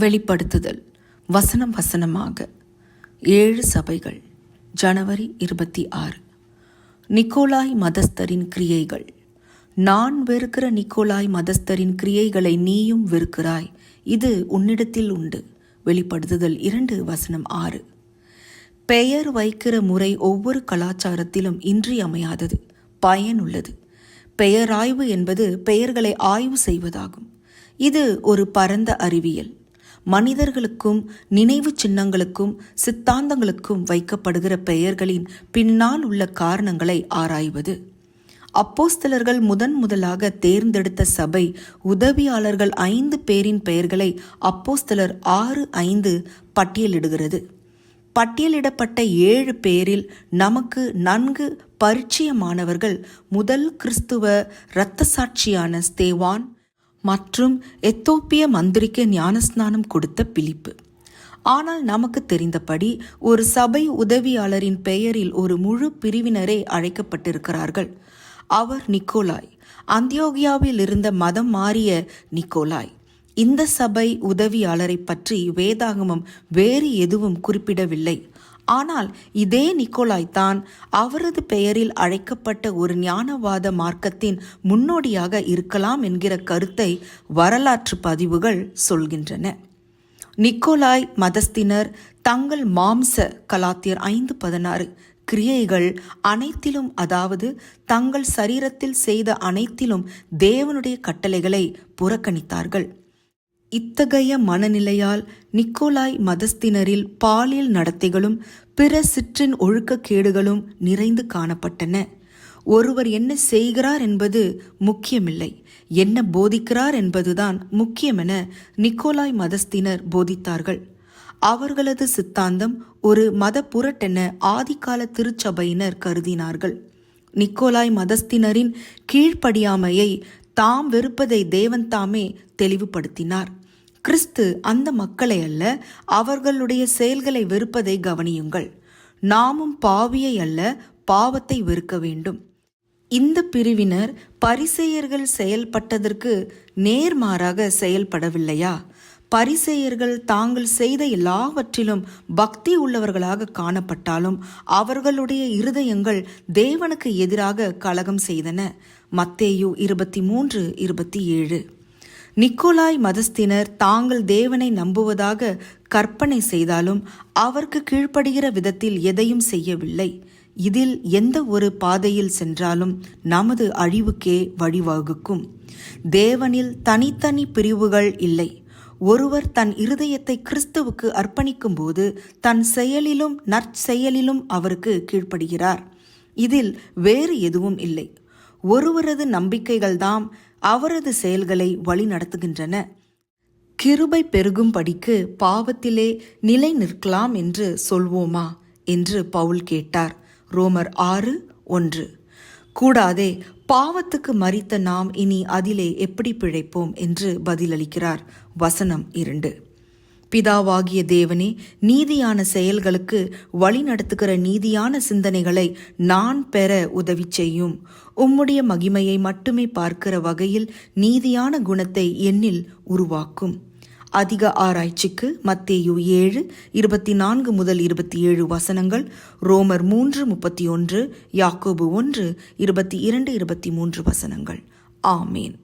வெளிப்படுத்துதல். வசனம் வசனமாக. ஏழு சபைகள். ஜனவரி இருபத்தி ஆறு. நிக்கோலாய் மதஸ்தரின் கிரியைகள். நான் வெறுக்கிற நிக்கோலாய் மதஸ்தரின் கிரியைகளை நீயும் வெறுக்கிறாய். இது உன்னிடத்தில் உண்டு. வெளிப்படுத்துதல் இரண்டு வசனம் ஆறு. பெயர் வைக்கிற முறை ஒவ்வொரு கலாச்சாரத்திலும் இன்றியமையாதது பயனுள்ளது. பெயராய்வு என்பது பெயர்களை ஆய்வு செய்வதாகும். இது ஒரு பரந்த அறிவியல். மனிதர்களுக்கும் நினைவு சின்னங்களுக்கும் சித்தாந்தங்களுக்கும் வைக்கப்படுகிற பெயர்களின் பின்னால் உள்ள காரணங்களை ஆராய்வது. அப்போஸ்தலர்கள் முதன் முதலாக தேர்ந்தெடுத்த சபை உதவியாளர்கள் ஐந்து பேரின் பெயர்களை அப்போஸ்தலர் ஆறு ஐந்து பட்டியலிடுகிறது. பட்டியலிடப்பட்ட ஏழு பேரில் நமக்கு நன்கு பரிச்சயமானவர்கள் முதல் கிறிஸ்துவ இரத்த சாட்சியான ஸ்தேவான் மற்றும் எத்தோப்பிய மந்திரிக்கு ஞானஸ்நானம் கொடுத்த பிலிப்பு. ஆனால் நமக்கு தெரிந்தபடி ஒரு சபை உதவியாளரின் பெயரில் ஒரு முழு பிரிவினரே அழைக்கப்பட்டிருக்கிறார்கள். அவர் நிக்கோலாய். அந்தியோகியாவில் இருந்த மதம் மாறிய நிக்கோலாய். இந்த சபை உதவியாளரை பற்றி வேதாகமம் வேறு எதுவும் குறிப்பிடவில்லை. ஆனால் இதே நிக்கோலாய் தான் அவரது பெயரில் அழைக்கப்பட்ட ஒரு ஞானவாத மார்க்கத்தின் முன்னோடியாக இருக்கலாம் என்கிற கருத்தை வரலாற்று பதிவுகள் சொல்கின்றன. நிக்கோலாய் மதஸ்தினர் தங்கள் மாம்ச கலாத்தியர் ஐந்து பதினாறு கிரியைகள் அனைத்திலும் அதாவது தங்கள் சரீரத்தில் செய்த அனைத்திலும் தேவனுடைய கட்டளைகளை புறக்கணித்தார்கள். இத்தகைய மனநிலையால் நிக்கோலாய் மதஸ்தினரில் பாலியல் நடத்தைகளும் பிற சிற்றின் ஒழுக்கக்கேடுகளும் நிறைந்து காணப்பட்டன. ஒருவர் என்ன செய்கிறார் என்பது முக்கியமில்லை. என்ன போதிக்கிறார் என்பதுதான் முக்கியமென நிக்கோலாய் மதஸ்தினர் போதித்தார்கள். அவர்களது சித்தாந்தம் ஒரு மத புரட்டென ஆதிகால திருச்சபையினர் கருதினார்கள். நிக்கோலாய் மதஸ்தினரின் கீழ்ப்படியாமையை தாம் வெறுப்பதை தேவன் தாமே தெளிவுபடுத்தினார். கிறிஸ்து அந்த மக்களை அல்ல அவர்களுடைய செயல்களை வெறுப்பதை கவனியுங்கள். நாமும் பாவியை அல்ல பாவத்தை வெறுக்க வேண்டும். இந்த பிரிவினர் பரிசெயர்கள் செயல்பட்டதற்கு நேர்மாறாக செயல்படவில்லையா? பரிசெயர்கள் தாங்கள் செய்த எல்லாவற்றிலும் பக்தி உள்ளவர்களாக காணப்பட்டாலும் அவர்களுடைய இருதயங்கள் தேவனுக்கு எதிராக கலகம் செய்தன. மத்தேயு இருபத்தி மூன்று இருபத்தி ஏழு நிக்கோலாய் மதஸ்தினர் தாங்கள் தேவனை நம்புவதாக கற்பனை செய்தாலும் அவருக்கு கீழ்ப்படுகிற விதத்தில் எதையும் செய்யவில்லை. இதில் எந்த ஒரு பாதையில் சென்றாலும் நமது அழிவுக்கே வழிவகுக்கும். தேவனில் தனித்தனி பிரிவுகள் இல்லை. ஒருவர் தன் இருதயத்தை கிறிஸ்துவுக்கு அர்ப்பணிக்கும் போது தன் செயலிலும் நற்செயலிலும் அவருக்கு கீழ்ப்படுகிறார். இதில் வேறு எதுவும் இல்லை. ஒருவரது நம்பிக்கைகள்தாம் அவரது செயல்களை வழி நடத்துகின்றன. கிருபை பெருகும்படிக்கு பாவத்திலே நிலை நிற்கலாம் என்று சொல்வோமா? என்று பவுல் கேட்டார். ரோமர் ஆறு ஒன்று. கூடாதே பாவத்துக்கு மறித்த நாம் இனி அதிலே எப்படி பிழைப்போம் என்று பதிலளிக்கிறார். வசனம் இரண்டு. பிதாவாகிய தேவனே நீதியான செயல்களுக்கு வழி நடத்துகிற நீதியான சிந்தனைகளை நான் பெற உதவி செய்யும். உம்முடைய மகிமையை மட்டுமே பார்க்கிற வகையில் நீதியான குணத்தை என்னில் உருவாக்கும். அதிக ஆராய்ச்சிக்கு மத்தேயு ஏழு இருபத்தி நான்கு முதல் இருபத்தி ஏழு வசனங்கள் ரோமர் மூன்று முப்பத்தி ஒன்று யாக்கோபு ஒன்று இருபத்தி இரண்டு இருபத்தி மூன்று வசனங்கள். ஆமேன்.